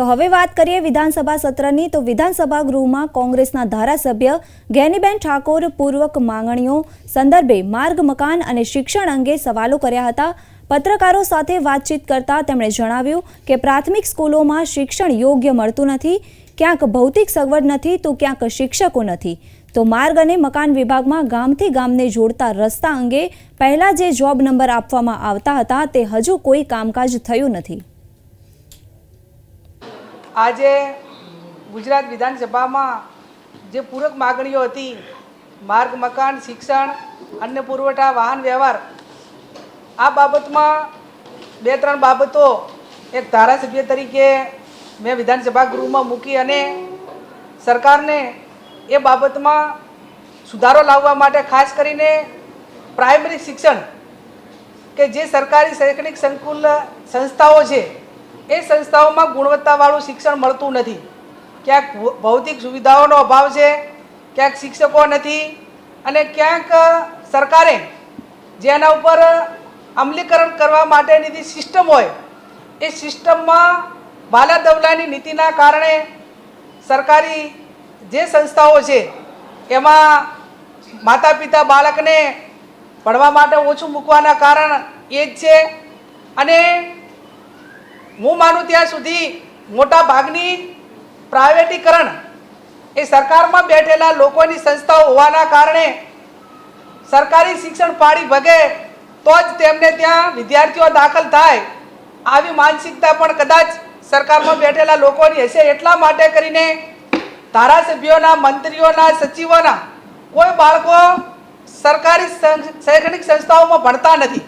તો હવે વાત કરીએ વિધાનસભા સત્રની. તો વિધાનસભા ગૃહમાં કોંગ્રેસના ધારાસભ્ય ગેનીબેન ઠાકોર પૂર્વક માંગણીઓ સંદર્ભે માર્ગ, મકાન અને શિક્ષણ અંગે સવાલો કર્યા હતા. પત્રકારો સાથે વાતચીત કરતા તેમણે જણાવ્યું કે પ્રાથમિક સ્કૂલોમાં શિક્ષણ યોગ્ય મળતું નથી. ક્યાંક ભૌતિક સગવડ નથી, તો ક્યાંક શિક્ષકો નથી. તો માર્ગ અને મકાન વિભાગમાં ગામથી ગામને જોડતા રસ્તા અંગે પહેલા જે જોબ નંબર આપવામાં આવતા હતા, તે હજુ કોઈ કામકાજ થયું નથી. આજે ગુજરાત વિધાનસભામાં જે પૂરક માગણીઓ હતી, માર્ગ, મકાન, શિક્ષણ, અન્ય પુરવઠા, વાહન વ્યવહાર, આ બાબતમાં બે, ત્રણ બાબતો એક ધારાસભ્ય તરીકે મેં વિધાનસભા ગૃહમાં મૂકી અને સરકારને એ બાબતમાં સુધારો લાવવા માટે ખાસ કરીને પ્રાઇમરી શિક્ષણ કે જે સરકારી શૈક્ષણિક સંકુલ સંસ્થાઓ છે એ સંસ્થાઓમાં ગુણવત્તાવાળું શિક્ષણ મળતું નથી. ક્યાંક ભૌતિક સુવિધાઓનો અભાવ છે, ક્યાંક શિક્ષકો નથી અને ક્યાંક સરકારે જેના ઉપર અમલીકરણ કરવા માટેની જે સિસ્ટમ હોય, એ સિસ્ટમમાં બાલા દવલાની નીતિના કારણે સરકારી જે સંસ્થાઓ છે, એમાં માતા પિતા બાળકને ભણવા માટે ઓછું મૂકવાના કારણ એ જ છે અને હું માનું ત્યાં સુધી મોટા ભાગની પ્રાઇવેટીકરણ એ સરકારમાં બેઠેલા લોકોની સંસ્થાઓ હોવાના કારણે સરકારી શિક્ષણ પાડી ભગે તો જ તેમને ત્યાં વિદ્યાર્થીઓ દાખલ થાય. આવી માનસિકતા પણ કદાચ સરકારમાં બેઠેલા લોકોની હશે એટલા માટે કરીને ધારાસભ્યોના, મંત્રીઓના, સચિવોના કોઈ બાળકો સરકારી શૈક્ષણિક સંસ્થાઓમાં ભણતા નથી.